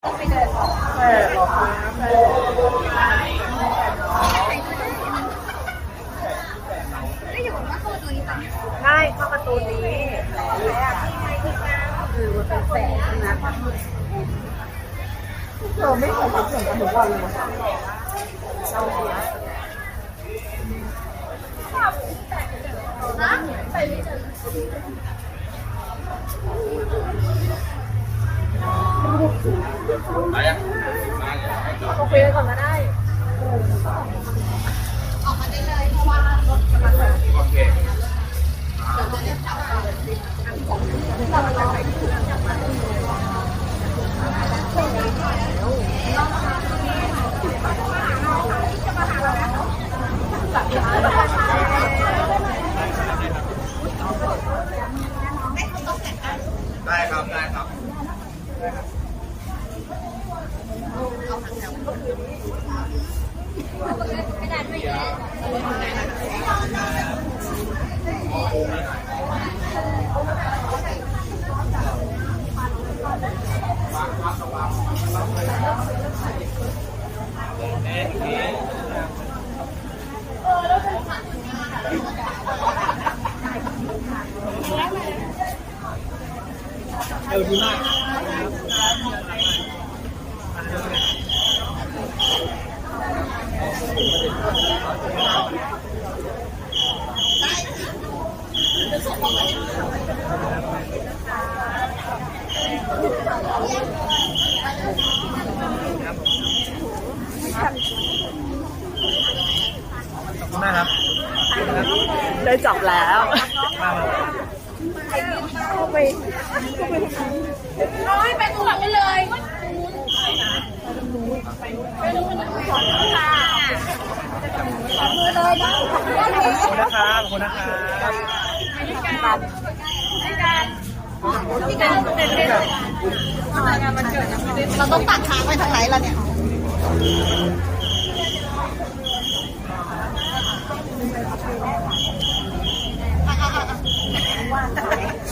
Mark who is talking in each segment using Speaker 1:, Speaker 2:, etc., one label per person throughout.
Speaker 1: ใช่เข้าประตูนี้คือมันเป็นแสงนะเธอไม่เคยทำเสียงกันทุกวันเลยนะเขา คุยกันก่อนก็ได้
Speaker 2: ออดีมากขอบคุณมา กครับ
Speaker 1: ได้จับแล้ว
Speaker 2: มากครับ
Speaker 3: น้อยไปตัวหลังกันเลย
Speaker 2: ขอบคุณนะครับ ขอบคุณนะครับ
Speaker 3: เราต้องตัดขาไปทางไหนล่ะเนี่ย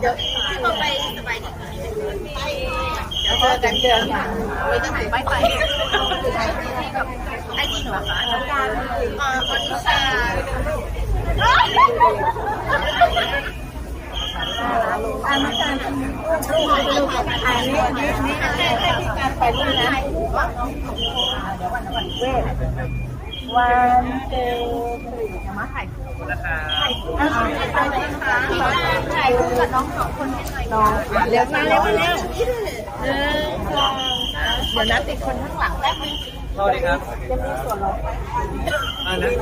Speaker 3: ไปจองที่เขาไปสบายดีเดี๋ยวเจอกันเดือนไม่ต้องถือไม่ไปไอ้จริงเหรอคะน้ำตาลเอ่อวันนี้ชา
Speaker 1: อันนี้การลูกลูกอันนี้นี่นี่ให้ให้พี่การไปด้วยนะเวทวันเดย์สี่จะมาถ่าย
Speaker 2: ขอบคุณนะครับ
Speaker 1: ถ่ายถ่าย คู่กับน้องสองคนให้หน่อยน้องเร็วมาเร็วมาเร็วหนึ่งสองสามเดี๋ยวนัดติดคนข้างหลังแป๊บนึง
Speaker 2: สวัสดีครับ
Speaker 1: จะมีส่วนลด
Speaker 2: อันนั้น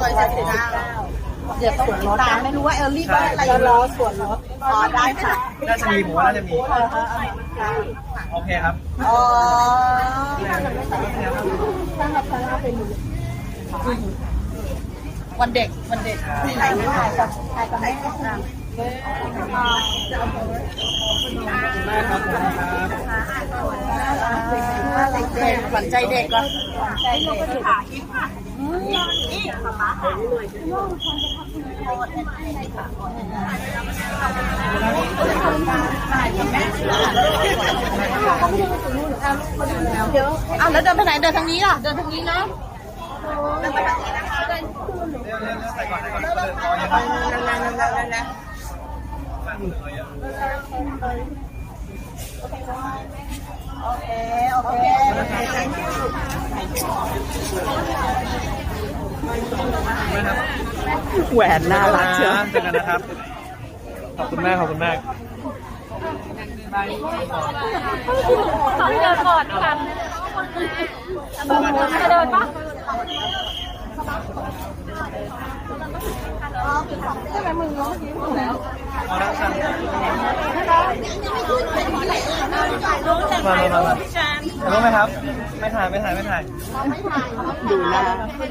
Speaker 3: ร้อยเจ็ดสิบเก้า
Speaker 1: เดี๋ยวต้องติดตามไม่รู้ว่าเอลลี่ว่าอะไรรอส่วนลด
Speaker 3: อ๋อได้ค่ะ
Speaker 2: น่าจะมีผมว่าน่าจะมีโอเคครับ
Speaker 3: อ๋อ
Speaker 1: ตั้งแต่คณะเป็น
Speaker 3: วันเด็กวันเด็ก
Speaker 1: ถ่ายถ่ายกับถ่ายกับแม่ก็ท
Speaker 2: มากครับขอบคุณครับ
Speaker 3: เด็กขวัญใจเด็กก็ำ
Speaker 1: ใจเด็กค่ะ
Speaker 3: อ้าวแล้วเดินไปไหนเดินทางนี้ล่ะเดินทางนี้นะ
Speaker 2: เร็วเร็วเร็วใส่ก่อนใส่ก่อนเปิดก่อนนะครับ
Speaker 3: นั่นนั่นนั่นนั่นนั่น โอเค โอเค
Speaker 1: แหวนน่ารักเชียว
Speaker 2: เจอกันนะครับ ขอบคุณมาก ขอบคุณมาก
Speaker 3: ต้องเดินก่อนกันจะเดินปะ ทำไมมึงร้องยิ้มแล้ว
Speaker 2: เอาละครับมามามามาถ่ายรูปไหมครับ ไม่ถ่ายไม่ถ่ายไม่ถ่าย
Speaker 1: ดูนะ
Speaker 2: ไม่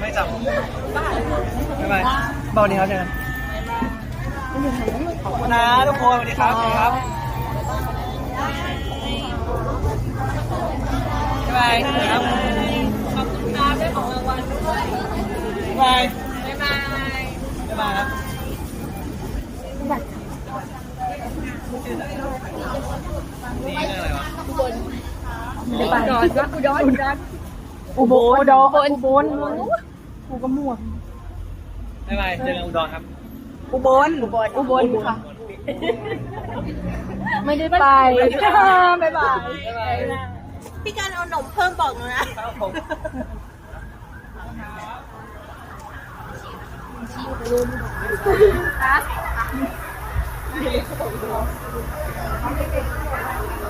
Speaker 2: ไม่จับบ๊ายบายเบาดีครับเจอกันขอบคุณนะทุกคนสวัสดีครับสวัสดีครับบ๊ายบายครับ
Speaker 3: ขอบคุณครับได้ของรางวัลด้วย
Speaker 2: บ๊ายบาย
Speaker 3: บ๊ายบาย
Speaker 2: บ๊ายบายครับนี่อะไรวะ
Speaker 1: อุดรอุดรอุดร อุบลอุบลอุบลกูก็มั่ว
Speaker 2: บ๊ายบายเจอกันอุดรครับ
Speaker 1: อุบลอุบลอุบลค่ะ ไม่ได้ไปบ๊ายบาย
Speaker 2: บ๊ายบาย
Speaker 3: พี่การเอาหนมเพิ่มบอกหนูนะ
Speaker 2: ครับผม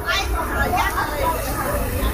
Speaker 3: ไม่ขออนุญาตเลย